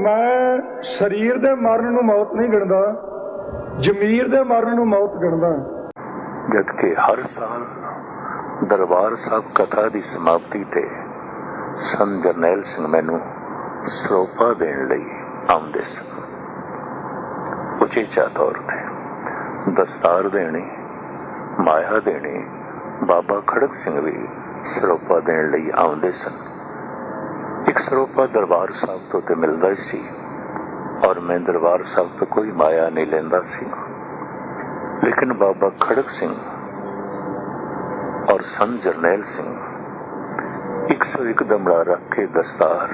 ਮੈਂ ਸਰੀਰ ਦੇ ਮਰਨ ਨੂੰ ਮੌਤ ਨਹੀਂ ਗਿਣਦਾ, ਜ਼ਮੀਰ ਦੇ ਮਰਨ ਨੂੰ ਮੌਤ ਗਿਣਦਾ। ਜਦ ਕਿ ਹਰ ਸਾਲ ਦਰਬਾਰ ਸਾਹਿਬ ਕਥਾ ਦੀ ਸਮਾਪਤੀ ਤੇ ਸੰਤ ਜਰਨੈਲ ਸਿੰਘ ਮੈਨੂੰ ਸਰੋਪਾ ਦੇਣ ਲਈ ਆਉਂਦੇ ਸਨ। ਉਚੇਚਾ ਤੌਰ ਤੇ ਦਸਤਾਰ ਦੇਣੀ, ਮਾਇਆ ਦੇਣੀ, ਬਾਬਾ ਖੜਕ ਸਿੰਘ ਵੀ ਸਰੋਪਾ ਦੇਣ ਲਈ ਆਉਂਦੇ ਸਨ। ਇੱਕ ਸਰੋਪਾ ਦਰਬਾਰ ਸਾਹਿਬ ਤੋਂ ਤੇ ਮਿਲਦਾ ਹੀ ਸੀ ਔਰ ਮੈਂ ਦਰਬਾਰ ਸਾਹਿਬ ਤੋਂ ਕੋਈ ਮਾਇਆ ਨਹੀਂ ਲੈਂਦਾ ਸੀ। ਲੇਕਿਨ ਬਾਬਾ ਖੜਕ ਸਿੰਘ ਔਰ ਸੰਤ ਜਰਨੈਲ ਸਿੰਘ 101 ਦਮੜਾ ਰੱਖ ਕੇ ਦਸਤਾਰ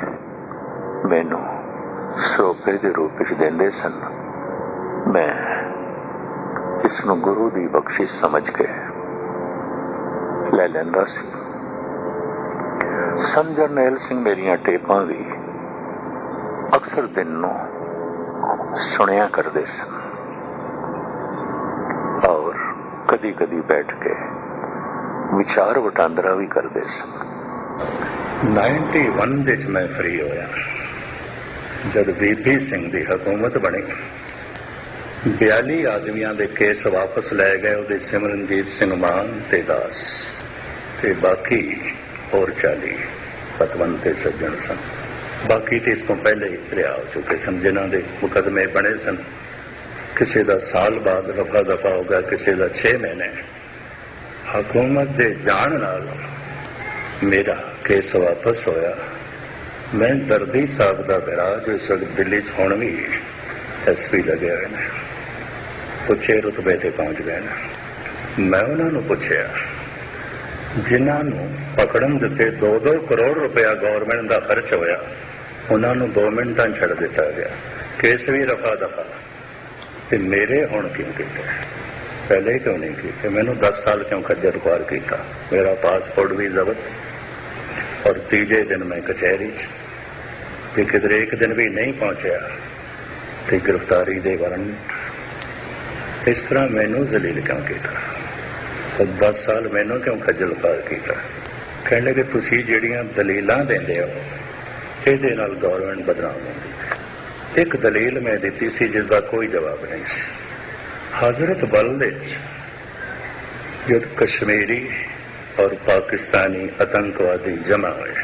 ਮੈਨੂੰ ਸਰੋਪੇ ਦੇ ਰੂਪ ਵਿੱਚ ਦਿੰਦੇ ਸਨ। ਮੈਂ ਇਸ ਨੂੰ ਗੁਰੂ ਦੀ ਬਖਸ਼ਿਸ਼ ਸਮਝ ਕੇ ਲੈ ਲੈਂਦਾ ਸੀ। ਸੰਤ ਜਰਨੈਲ ਸਿੰਘ ਮੇਰੀਆਂ ਟੇਪਾਂ ਵੀ ਅਕਸਰ ਦਿਨ ਨੂੰ ਸੁਣਿਆ ਕਰਦੇ ਸਨ। ਔਰ ਕਦੀ ਕਦੀ ਬੈਠ ਕੇ ਵਿਚਾਰ ਵਟਾਂਦਰਾ ਵੀ ਕਰਦੇ ਸਨ। 91 ਵਿੱਚ ਮੈਂ ਫ੍ਰੀ ਹੋਇਆ। ਜਦ ਬੀਬੀ ਸਿੰਘ ਦੀ ਹਕੂਮਤ ਬਣੀ। 42 ਆਦਮੀਆਂ ਦੇ ਕੇਸ ਵਾਪਸ ਲੈ ਗਏ ਉਹਦੇ ਸਿਮਰਨਜੀਤ ਸਿੰਘ ਮਾਨ ਤੇ ਦਾਸ ਤੇ ਬਾਕੀ ਹੋਰ 40 ਪਤਵੰਤ ਤੇ ਸੱਜਣ ਸਨ। ਬਾਕੀ ਤੇ ਇਸ ਤੋਂ ਪਹਿਲੇ ਹੀ ਦਰਿਆ ਹੋ ਚੁੱਕੇ ਸਨ, ਜਿਨ੍ਹਾਂ ਦੇ ਮੁਕਦਮੇ ਬਣੇ ਸਨ। ਕਿਸੇ ਦਾ ਸਾਲ ਬਾਅਦ ਰਫਾ ਦਫਾ ਹੋ ਗਿਆ, ਕਿਸੇ ਦਾ 6 ਮਹੀਨੇ। ਹਕੂਮਤ ਦੇ ਜਾਣ ਨਾਲ ਮੇਰਾ ਕੇਸ ਵਾਪਸ ਹੋਇਆ। ਮੈਂ ਦਰਦੀ ਸਾਹਿਬ ਦਾ ਵਿਰਾਜ ਇਸ ਵਕਤ ਦਿੱਲੀ 'ਚ ਹੁਣ ਵੀ ਐਸਪੀ ਲੱਗੇ ਹੋਏ ਨੇ। ਉੱਚੇ ਰੁਤਬੇ ਤੇ ਪਹੁੰਚ ਗਏ ਨੇ। ਮੈਂ ਉਹਨਾਂ ਨੂੰ ਪੁੱਛਿਆ ਜਿਨ੍ਹਾਂ ਨੂੰ ਪਕੜਨ ਦਿੱਤੇ 2-2 ਕਰੋੜ ਰੁਪਇਆ ਗਵਰਨਮੈਂਟ ਦਾ ਖਰਚ ਹੋਇਆ, ਉਹਨਾਂ ਨੂੰ 2 ਮਿੰਟਾਂ ਛੱਡ ਦਿੱਤਾ ਗਿਆ। ਕੇਸ ਵੀ ਰਫਾ ਦਫਾ। ਤੇ ਮੇਰੇ ਹੁਣ ਕਿਉਂ ਕੀਤੇ? ਪਹਿਲੇ ਕਿਉਂ ਨਹੀਂ ਕੀਤੇ? ਮੈਨੂੰ 10 ਸਾਲ ਕਿਉਂ ਖੱਜਲ ਖੁਆਰ ਕੀਤਾ? ਮੇਰਾ ਪਾਸਪੋਰਟ ਵੀ ਜ਼ਬਤ। ਔਰ ਤੀਜੇ ਦਿਨ ਮੈਂ ਕਚਹਿਰੀ 'ਚ ਤੇ ਕਿਧਰੇ ਇੱਕ ਦਿਨ ਵੀ ਨਹੀਂ ਪਹੁੰਚਿਆ ਤੇ ਗ੍ਰਿਫਤਾਰੀ ਦੇ ਵਾਰੰਟ ਇਸ ਤਰ੍ਹਾਂ ਮੈਨੂੰ ਜ਼ਲੀਲ ਕਿਉਂ ਕੀਤਾ? 10 ਸਾਲ ਮੈਨੂੰ ਕਿਉਂ ਖੱਜਲ ਖੁਆਰ ਕੀਤਾ ਕਹਿਣ ਲੱਗੇ ਤੁਸੀਂ ਜਿਹੜੀਆਂ ਦਲੀਲਾਂ ਦਿੰਦੇ ਹੋ ਇਹਦੇ ਨਾਲ ਗਵਰਨਮੈਂਟ ਬਦਨਾਮ ਹੁੰਦੀ ਇੱਕ ਦਲੀਲ ਮੈਂ ਦਿੱਤੀ ਸੀ ਜਿਸ ਦਾ ਕੋਈ ਜਵਾਬ ਨਹੀਂ ਸੀ ਹਜ਼ਰਤ ਬਲ ਵਿੱਚ ਜਦ ਕਸ਼ਮੀਰੀ ਔਰ ਪਾਕਿਸਤਾਨੀ ਆਤੰਕਵਾਦੀ ਜਮਾ ਹੋਏ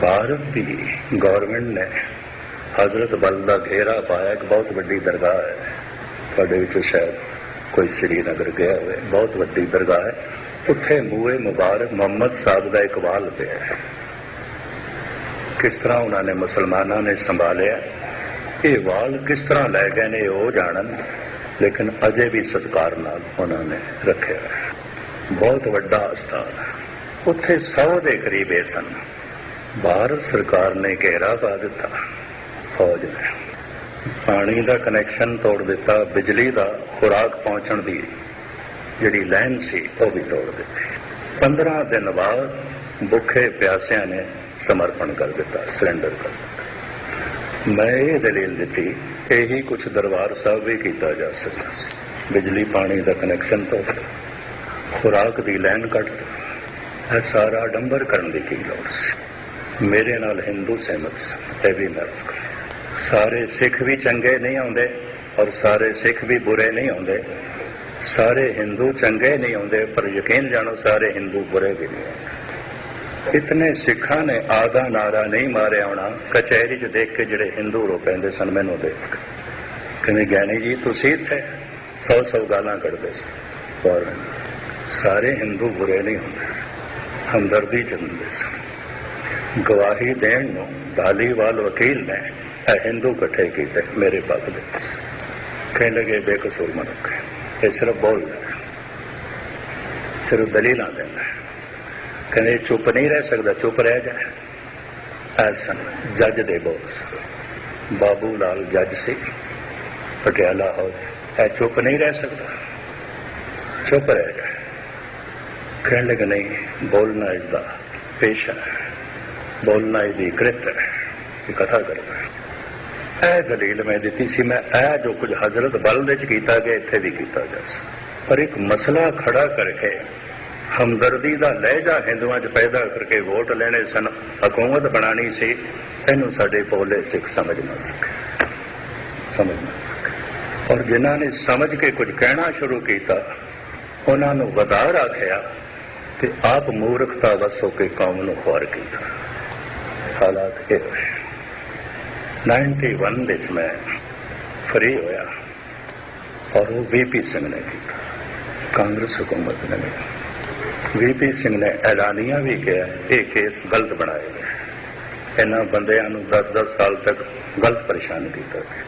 ਭਾਰਤ ਦੀ ਗਵਰਨਮੈਂਟ ਨੇ ਹਜ਼ਰਤ ਬਲ ਦਾ ਘੇਰਾ ਪਾਇਆ ਇੱਕ ਬਹੁਤ ਵੱਡੀ ਦਰਗਾਹ ਹੈ ਤੁਹਾਡੇ ਵਿੱਚੋਂ ਸ਼ਾਇਦ ਕੋਈ ਸ੍ਰੀਨਗਰ ਗਿਆ ਹੋਵੇ, ਬਹੁਤ ਵੱਡੀ ਦਰਗਾਹ ਹੈ। ਉੱਥੇ ਮੂਏ ਮੁਬਾਰਕ ਮੁਹੰਮਦ ਸਾਹਿਬ ਦਾ ਇੱਕ ਵਾਲ ਪਿਆ ਹੈ। ਕਿਸ ਤਰ੍ਹਾਂ ਉਹਨਾਂ ਨੇ ਮੁਸਲਮਾਨਾਂ ਨੇ ਸੰਭਾਲਿਆ? ਇਹ ਵਾਲ ਕਿਸ ਤਰ੍ਹਾਂ ਲੈ ਗਏ ਨੇ ਉਹ ਜਾਣਨ, ਲੇਕਿਨ ਅਜੇ ਵੀ ਸਤਕਾਰ ਨਾਲ ਉਹਨਾਂ ਨੇ ਰੱਖਿਆ ਬਹੁਤ ਵੱਡਾ ਅਸਥਾਨ ਉੱਥੇ 100 ਦੇ ਕਰੀਬ ਇਹ ਸਨ। ਭਾਰਤ ਸਰਕਾਰ ਨੇ ਘੇਰਾ ਪਾ ਦਿੱਤਾ। ਫੌਜ ਨੇ ਪਾਣੀ ਦਾ ਕਨੈਕਸ਼ਨ ਤੋੜ ਦਿੱਤਾ, ਬਿਜਲੀ ਦਾ ਖੁਰਾਕ ਪਹੁੰਚਣ ਦੀ ਜਿਹੜੀ ਲਾਈਨ ਸੀ, ਉਹ ਵੀ ਤੋੜ ਦਿੱਤੀ। 15 ਦਿਨ ਬਾਅਦ ਭੁੱਖੇ ਪਿਆਸਿਆਂ ਨੇ ਸਮਰਪਣ ਕਰ ਦਿੱਤਾ ਸਰੈਂਡਰ ਕਰ ਦਿੱਤਾ। ਮੈਂ ਇਹ ਦਲੀਲ ਦਿੱਤੀ, ਇਹੀ ਕੁਝ ਦਰਬਾਰ ਸਾਹਿਬ ਵੀ ਕੀਤਾ ਜਾ ਸਕਦਾ ਸੀ। ਬਿਜਲੀ, ਪਾਣੀ ਦਾ ਕਨੈਕਸ਼ਨ ਤੋੜ ਖੁਰਾਕ ਦੀ ਲਾਈਨ ਕੱਟ ਇਹ ਸਾਰਾ ਡੰਬਰ ਕਰਨ ਦੀ ਕੀ ਲੋੜ ਸੀ? ਮੇਰੇ ਨਾਲ ਹਿੰਦੂ ਸਹਿਮਤ ਸਨ ਇਹ ਵੀ ਮੈਂ ਸਾਰੇ ਸਿੱਖ ਵੀ ਚੰਗੇ ਨਹੀਂ ਆਉਂਦੇ ਔਰ ਸਾਰੇ ਸਿੱਖ ਵੀ ਬੁਰੇ ਨਹੀਂ ਆਉਂਦੇ। ਸਾਰੇ ਹਿੰਦੂ ਚੰਗੇ ਨਹੀਂ ਆਉਂਦੇ, ਪਰ ਯਕੀਨ ਜਾਣੋ ਸਾਰੇ ਹਿੰਦੂ ਬੁਰੇ ਵੀ ਨਹੀਂ ਆਉਂਦੇ। ਇਤਨੇ ਸਿੱਖਾਂ ਨੇ ਆਦਾ ਨਾਰਾ ਨਹੀਂ ਮਾਰਿਆ ਹੋਣਾ, ਕਚਹਿਰੀ 'ਚ ਦੇਖ ਕੇ ਜਿਹੜੇ ਹਿੰਦੂ ਰੋ ਪੈਂਦੇ ਸਨ, ਮੈਨੂੰ ਦੇਖ ਕਹਿੰਦੇ ਗਿਆਨੀ ਜੀ, ਤੁਸੀਂ ਇੱਥੇ ਸੌ ਸੌ ਗਾਲਾਂ ਕੱਢਦੇ ਸੀ। ਔਰ ਸਾਰੇ ਹਿੰਦੂ ਬੁਰੇ ਨਹੀਂ ਹੁੰਦੇ, ਹਮਦਰਦੀ ਚ ਹੁੰਦੇ ਸਨ। ਗਵਾਹੀ ਦੇਣ ਨੂੰ ਧਾਲੀਵਾਲ ਵਕੀਲ ਨੇ ਇਹ ਹਿੰਦੂ ਇਕੱਠੇ ਕੀਤੇ ਮੇਰੇ ਪੱਖ ਦੇ ਕਹਿਣ ਲੱਗੇ ਬੇਕਸੂਰ ਮਨੁੱਖ ਇਹ ਸਿਰਫ ਬੋਲਦਾ ਸਿਰਫ ਦਲੀਲਾਂ ਦਿੰਦਾ ਕਹਿੰਦੇ ਚੁੱਪ ਨਹੀਂ ਰਹਿ ਸਕਦਾ ਚੁੱਪ ਰਹਿ ਜਾ ਐਸਨ ਜੱਜ ਦੇ ਬੋਲ ਬਾਬੂ ਲਾਲ ਜੱਜ ਸੀ ਪਟਿਆਲਾ ਹਾਊਸ ਇਹ ਚੁੱਪ ਨਹੀਂ ਰਹਿ ਸਕਦਾ ਚੁੱਪ ਰਹਿ ਜਾ ਕਹਿਣ ਲੱਗੇ ਨਹੀਂ ਬੋਲਣਾ ਇਸ ਦਾ ਪੇਸ਼ਾ ਹੈ ਬੋਲਣਾ ਇਹਦੀ ਕ੍ਰਿਤ ਹੈ ਇਹ ਕਥਾ ਕਰਦਾ ਹੈ ਇਹ ਦਲੀਲ ਮੈਂ ਦਿੱਤੀ ਸੀ, ਮੈਂ ਇਹ ਜੋ ਕੁਝ ਹਜ਼ਰਤ ਬਲ ਵਿੱਚ ਕੀਤਾ ਗਿਆ, ਇੱਥੇ ਵੀ ਕੀਤਾ ਜਾ ਸਕਦਾ ਪਰ ਇੱਕ ਮਸਲਾ ਖੜਾ ਕਰਕੇ ਹਮਦਰਦੀ ਦਾ ਲਹਿਜਾ ਹਿੰਦੂਆਂ 'ਚ ਪੈਦਾ ਕਰਕੇ ਵੋਟ ਲੈਣੇ ਸਨ, ਹਕੂਮਤ ਬਣਾਣੀ ਸੀ, ਇਹਨੂੰ ਸਾਡੇ ਪੋਲੇ ਸਿੱਖ ਸਮਝ ਨਾ ਸਕੇ। ਸਮਝ ਨਾ ਸਕੇ। ਔਰ ਜਿਨ੍ਹਾਂ ਨੇ ਸਮਝ ਕੇ ਕੁਝ ਕਹਿਣਾ ਸ਼ੁਰੂ ਕੀਤਾ, ਉਹਨਾਂ ਨੂੰ ਵਧਾਰ ਆਖਿਆ ਤੇ ਆਪ ਮੂਰਖਤਾ ਵਸੋ ਕੇ ਕੌਮ ਨੂੰ ਖੁਆਰ ਕੀਤਾ ਹਾਲਾਤ ਇਹ ਹੋਏ 91 ਵਿੱਚ ਮੈਂ ਫਰੀ ਹੋਇਆ ਔਰ ਉਹ ਵੀਪੀ ਸਿੰਘ ਨੇ ਕੀਤਾ। ਕਾਂਗਰਸ ਹਕੂਮਤ ਨੇ ਨਹੀਂ ਵੀਪੀ ਸਿੰਘ ਨੇ ਐਲਾਨੀਆਂ ਵੀ ਕਿਹਾ, ਇਹ ਕੇਸ ਗਲਤ ਬਣਾਏ ਗਏ। ਇਹਨਾਂ ਬੰਦਿਆਂ ਨੂੰ 10-10 ਸਾਲ ਤੱਕ ਗਲਤ ਪਰੇਸ਼ਾਨ ਕੀਤਾ ਗਿਆ।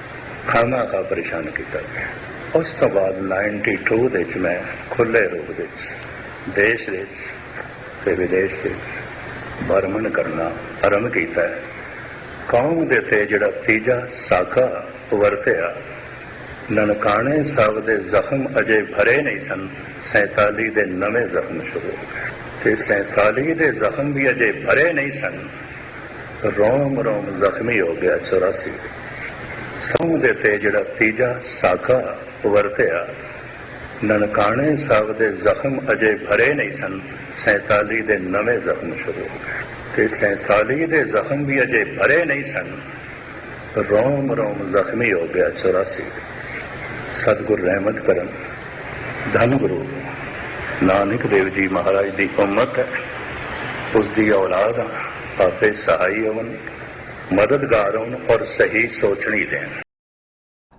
ਖਾਣਾ ਖਾ ਪਰੇਸ਼ਾਨ ਕੀਤਾ ਗਿਆ। ਉਸ ਤੋਂ ਬਾਅਦ 92 ਦੇ ਵਿੱਚ ਮੈਂ ਖੁੱਲੇ ਰੂਪ ਵਿੱਚ ਦੇਸ਼ ਵਿੱਚ ਤੇ ਵਿਦੇਸ਼ ਵਿੱਚ ਭਰਮਣ ਕਰਨਾ ਆਰੰਭ ਕੀਤਾ। ਕੌਮ ਦੇ ਤੇ ਜਿਹੜਾ ਤੀਜਾ ਸਾਖਾ ਵਰਤਿਆ, ਨਨਕਾਣੇ ਸਾਹਿਬ ਦੇ ਜ਼ਖਮ ਅਜੇ ਭਰੇ ਨਹੀਂ ਸਨ। 47 ਦੇ ਨਵੇਂ ਜ਼ਖਮ ਸ਼ੁਰੂ ਹੋ ਗਏ। ਤੇ 47 ਦੇ ਜ਼ਖਮ ਵੀ ਅਜੇ ਭਰੇ ਨਹੀਂ ਸਨ। ਰੋਮ ਰੋਮ ਜ਼ਖਮੀ ਹੋ ਗਿਆ 84 ਸੌਂ ਦੇ ਤੇ ਜਿਹੜਾ ਤੀਜਾ ਸਾਖਾ ਵਰਤਿਆ, ਨਨਕਾਣੇ ਸਾਹਿਬ ਦੇ ਜ਼ਖਮ ਅਜੇ ਭਰੇ ਨਹੀਂ ਸਨ। 47 ਦੇ ਨਵੇਂ ਜ਼ਖਮ ਸ਼ੁਰੂ ਹੋ ਗਏ। ਤੇ 47 ਦੇ ਜ਼ਖਮ ਵੀ ਅਜੇ ਭਰੇ ਨਹੀਂ ਸਨ। ਰੋਮ ਰੋਮ ਜ਼ਖਮੀ ਹੋ ਗਿਆ 84 ਸਤਿਗੁਰ ਰਹਿਮਤ ਕਰਨ। ਧੰਨ ਗੁਰੂ ਨਾਨਕ ਦੇਵ ਜੀ ਮਹਾਰਾਜ ਦੀ ਉਮਤ ਉਸ ਦੀ ਔਲਾਦ ਆਪੇ ਸਹਾਈ ਹੋਵਨ ਮਦਦਗਾਰ ਹੋਣ ਔਰ ਸਹੀ ਸੋਚਣੀ ਦੇਣ।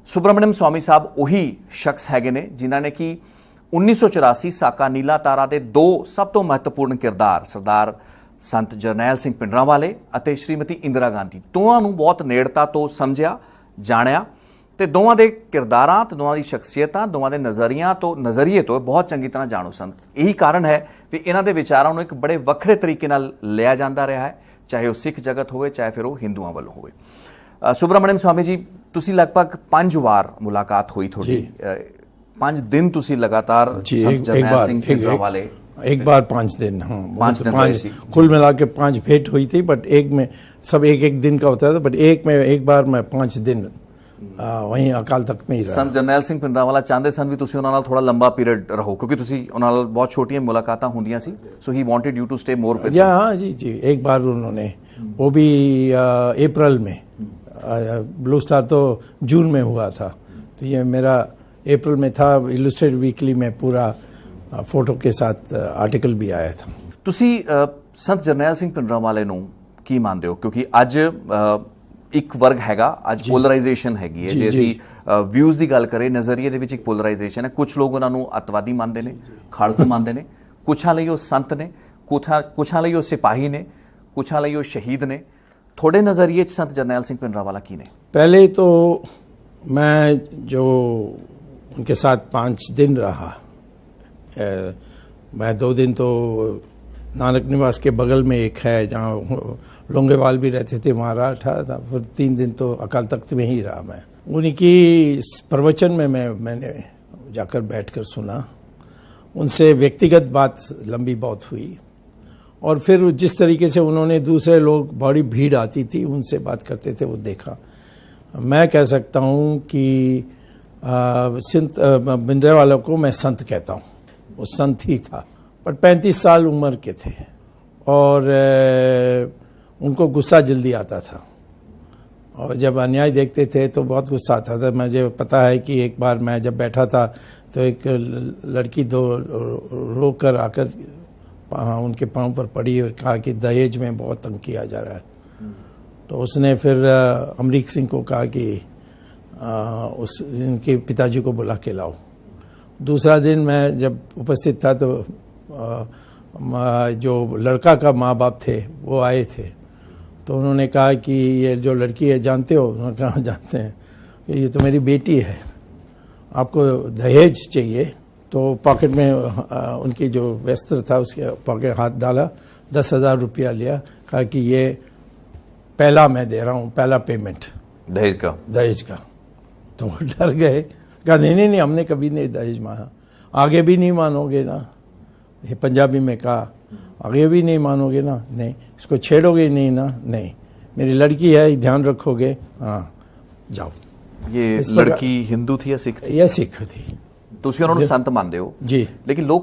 ਸੁਬਰਮਣਿਅਮ ਸਵਾਮੀ ਸਾਹਿਬ ਉਹੀ ਸ਼ਖਸ ਹੈਗੇ ਨੇ ਜਿਨ੍ਹਾਂ ਨੇ ਕਿ 1984 ਸਾਕਾ ਨੀਲਾ ਤਾਰਾ ਦੇ ਦੋ ਸਭ ਤੋਂ ਮਹੱਤਵਪੂਰਨ ਕਿਰਦਾਰ ਸਰਦਾਰ ਸੰਤ ਜਰਨੈਲ ਸਿੰਘ ਪਿੰਡਰਾਂ ਵਾਲੇ ਅਤੇ ਸ਼੍ਰੀਮਤੀ ਇੰਦਰਾ ਗਾਂਧੀ। ਦੋਵਾਂ ਨੂੰ ਬਹੁਤ ਨੇੜਤਾ ਤੋਂ ਸਮਝਿਆ ਜਾਣਿਆ ਤੇ ਦੋਵਾਂ ਦੇ ਕਿਰਦਾਰਾਂ ਤੇ ਦੋਵਾਂ ਦੀ ਸ਼ਖਸੀਅਤਾਂ ਦੋਵਾਂ ਦੇ ਨਜ਼ਰੀਆਂ ਤੋਂ ਨਜ਼ਰੀਏ ਤੋਂ ਬਹੁਤ ਚੰਗੀ ਤਰ੍ਹਾਂ ਜਾਣੂ ਸਨ ਇਹੀ ਕਾਰਨ ਹੈ ਕਿ ਇਹਨਾਂ ਦੇ ਵਿਚਾਰਾਂ ਨੂੰ ਇੱਕ ਬੜੇ ਵੱਖਰੇ ਤਰੀਕੇ ਨਾਲ ਲਿਆ ਜਾਂਦਾ ਰਿਹਾ ਹੈ ਚਾਹੇ ਉਹ ਸਿੱਖ ਜਗਤ ਹੋਵੇ ਚਾਹੇ ਫਿਰ ਉਹ ਹਿੰਦੂਆਂ ਵੱਲੋਂ ਹੋਵੇ। ਸੁਬਰਮਣਿਅਮ ਸਵਾਮੀ ਜੀ ਤੁਸੀਂ ਲਗਭਗ 5 ਵਾਰ ਮੁਲਾਕਾਤ ਹੋਈ ਤੁਹਾਡੀ। 5 ਦਿਨ ਤੁਸੀਂ ਲਗਾਤਾਰ ਸੰਤ ਜਰਨੈਲ ਸਿੰਘ ਪਿੰਡਰਾਂ ਵਾਲੇ एक, एक बार पांच दिन हाँ पाँच बहुत- दिन पाँच रहे थे। कुल मिला के पांच भेंट हुई थी बट एक में सब एक एक दिन का होता था बट एक में एक बार मैं पांच दिन आ, वहीं अकाल तख्त में ही रहा ਸੰਤ ਜਰਨੈਲ ਸਿੰਘ ਪਿੰਡਰਾਂਵਾਲਾ ਚਾਹੁੰਦੇ ਸਨ ਵੀ ਤੁਸੀਂ ਉਹਨਾਂ ਨਾਲ ਥੋੜਾ ਲੰਬਾ ਪੀਰੀਅਡ ਰਹੋ ਕਿਉਂਕਿ ਤੁਸੀਂ ਉਹਨਾਂ ਨਾਲ ਬਹੁਤ ਛੋਟੀਆਂ ਮੁਲਾਕਾਤਾਂ ਹੁੰਦੀਆਂ ਸੀ so he wanted you to stay more with या हाँ जी जी एक बार उन्होंने वो भी आ, अप्रैल में आ, ब्लू स्टार तो जून में हुआ था तो ये मेरा अप्रैल में था इलस्ट्रेट वीकली में पूरा आ, फोटो के साथ आ, आर्टिकल भी आया था ਤੁਸੀਂ ਅ, ਸੰਤ ਜਰਨੈਲ ਸਿੰਘ ਪਿੰਡਰਾਂਵਾਲੇ ਨੂੰ ਕੀ ਮੰਨਦੇ ਹੋ ਕਿਉਂਕਿ ਅੱਜ ਅ, ਇੱਕ ਵਰਗ ਹੈਗਾ ਅੱਜ ਪੋਲਰਾਈਜੇਸ਼ਨ ਹੈਗੀ ਹੈ ਜੀ, ਜੇ ਜੀ। ਅਸੀਂ ਵਿਊਜ਼ ਦੀ ਗੱਲ ਕਰੀਏ ਨਜ਼ਰੀਏ ਦੇ ਵਿੱਚ ਇੱਕ ਪੋਲਰਾਈਜੇਸ਼ਨ ਹੈ ਕੁਝ ਲੋਕ ਉਹਨਾਂ ਨੂੰ ਅੱਤਵਾਦੀ ਮੰਨਦੇ ਨੇ ਖਾੜਕੂ ਮੰਨਦੇ ਨੇ ਕੁਛਾਂ ਲਈ ਉਹ ਸੰਤ ਨੇ ਕੁਛਾਂ ਕੁਛਾਂ ਲਈ ਉਹ ਸਿਪਾਹੀ ਨੇ ਕੁਛਾਂ ਲਈ ਉਹ ਸ਼ਹੀਦ ਨੇ ਤੁਹਾਡੇ ਨਜ਼ਰੀਏ 'ਚ ਸੰਤ ਜਰਨੈਲ ਸਿੰਘ ਪਿੰਡਰਾਂਵਾਲਾ ਕੀ ਨੇ पहले तो मैं जो उनके साथ पाँच दिन रहा میں دو دن تو نانک نواس کے بغل میں ایک ہے، جہاں لونگے وال بھی رہتے تھے، وہاں رہا تھا پھر تین دن تو اکال تخت میں ہی رہا میں۔ ان کی پروچن میں میں میں نے جا کر بیٹھ کر سنا۔ ان سے ویکتیگت بات لمبی بہت ہوئی۔ اور پھر جس طریقے سے انہوں نے دوسرے لوگ، بڑی بھیڑ آتی تھی، ان سے بات کرتے تھے، وہ دیکھا۔ میں کہہ سکتا ہوں کہ سنت والوں کو میں سنت کہتا ہوں۔ وہ سنتھی تھا، پر پینتیس سال عمر کے تھے۔ اور ان کو غصہ جلدی آتا تھا۔ اور جب انیائی دیکھتے تھے تو بہت غصہ آتا تھا۔ مجھے پتا ہے کہ ایک بار میں جب بیٹھا تھا تو ایک لڑکی دو، رو کر آ کر ان کے پاؤں پر پڑی اور کہا کہ دہیج میں بہت تنگ کیا جا رہا ہے۔ تو اس نے پھر امریک سنگھ کو کہا کہ اس، ان کے پتا جی کو بلا کے لاؤ۔ دوسرا دن میں جب اپستیت تھا تو جو لڑکا کا ماں باپ تھے وہ آئے تھے۔ تو انہوں نے کہا کہ یہ جو لڑکی ہے جانتے ہو؟ انہوں نے کہا ہاں، جانتے ہیں۔ کہ یہ تو میری بیٹی ہے۔ آپ کو دہیج چاہیے۔ تو پاکٹ میں ان کی جو ویستر تھا اس کے پاکٹ ہاتھ ڈالا دس ہزار روپیہ لیا۔ کہا کہ یہ پہلا میں دے رہا ہوں پہلا پیمنٹ۔ دہیج کا۔ دہیج کا۔ تو وہ ڈر گئے۔ کہا نہیں نہیں نہیں ہم نے کبھی نہیں دہیج مانا۔ آگے بھی نہیں مانو گے نا۔ یہ پنجابی میں کہا آگے بھی نہیں مانو گے نا۔ نہیں اس کو چھیڑو گے نہیں نا۔ نہیں میری لڑکی ہے دھیان رکھو گے۔ ہاں جاؤ۔ یہ لڑکی ہندو تھی یا سکھ تھی؟ یا سکھ تھی۔ تو اسی انہوں نے جی۔ ਨੂੰ مان دے ہو۔ جی۔ لیکن لوگ